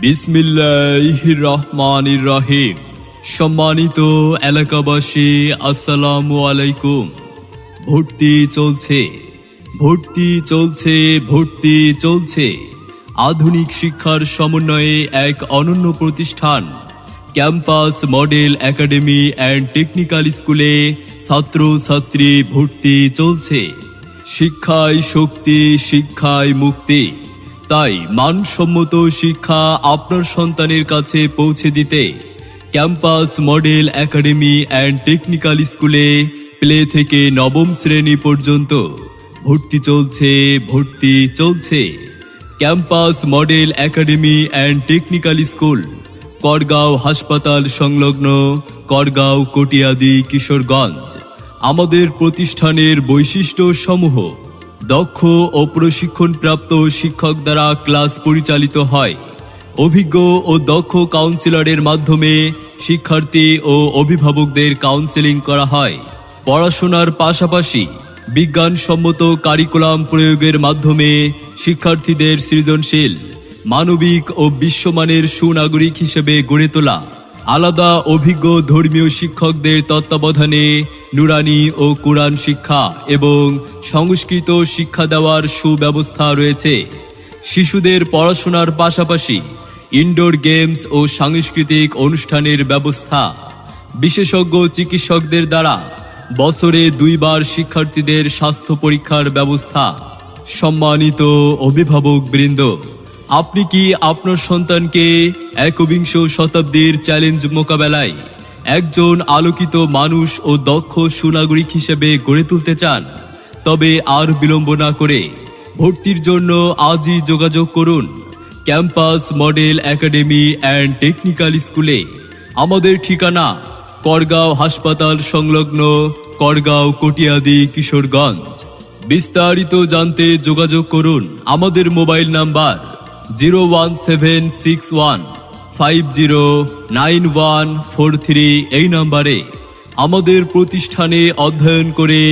বিসমিল্লাহ রহমান রহিম সম্মানিত এলাকাবাসী, আসসালামু আলাইকুম। ভর্তি চলছে ভর্তি চলছে ভর্তি চলছে। আধুনিক শিক্ষার সমন্বয়ে এক অনন্য প্রতিষ্ঠান, campus model academy and technical স্কুলে ছাত্র ছাত্রী ভর্তি চলছে। শিক্ষায় শক্তি, শিক্ষায় মুক্তি। তাই মানসম্মত শিক্ষা আপনার সন্তানের কাছে পৌঁছে দিতে campus, model, academy and technical স্কুলে প্লে থেকে নবম শ্রেণি পর্যন্ত ভর্তি চলছে ভর্তি চলছে। Campus, model, academy and technical school Korgaon হাসপাতাল সংলগ্ন করগাঁও কটিয়াদি কিশোরগঞ্জ। আমাদের প্রতিষ্ঠানের বৈশিষ্ট্য সমূহ দক্ষ ও প্রশিক্ষণপ্রাপ্ত শিক্ষক দ্বারা ক্লাস পরিচালিত হয়। অভিজ্ঞ ও দক্ষ কাউন্সিলরের মাধ্যমে শিক্ষার্থী ও অভিভাবকদের কাউন্সেলিং করা হয়। পড়াশোনার পাশাপাশি বিজ্ঞানসম্মত কারিকুলাম প্রয়োগের মাধ্যমে শিক্ষার্থীদের সৃজনশীল, মানবিক ও বিশ্বমানের সুনাগরিক হিসেবে গড়ে তোলা। আলাদা অভিজ্ঞ ধর্মীয় শিক্ষকদের তত্ত্বাবধানে নুরানি ও কোরআন শিক্ষা এবং সংস্কৃত শিক্ষা দেওয়ার সুব্যবস্থা রয়েছে। শিশুদের পড়াশোনার পাশাপাশি ইনডোর গেমস ও সাংস্কৃতিক অনুষ্ঠানের ব্যবস্থা। বিশেষজ্ঞ চিকিৎসকদের দ্বারা বছরে দুইবার শিক্ষার্থীদের স্বাস্থ্য পরীক্ষার ব্যবস্থা। সম্মানিত অভিভাবক বৃন্দ আপনি কি আপনার সন্তানকে একবিংশ শতাব্দীর চ্যালেঞ্জ মোকাবেলায় একজন আলোকিত মানুষ ও দক্ষ সুনাগরিক হিসেবে গড়ে তুলতে চান? তবে আর বিলম্ব না করে ভর্তির জন্য আজই যোগাযোগ করুন campus model academy and technical স্কুলে। আমাদের ঠিকানা করগাঁও হাসপাতাল সংলগ্ন করগাঁও কটিয়াদি কিশোরগঞ্জ। বিস্তারিত জানতে যোগাযোগ করুন আমাদের mobile number zero one seven six one, five zero nine one four three এই নম্বরে আমাদের প্রতিষ্ঠানে অধ্যয়ন করে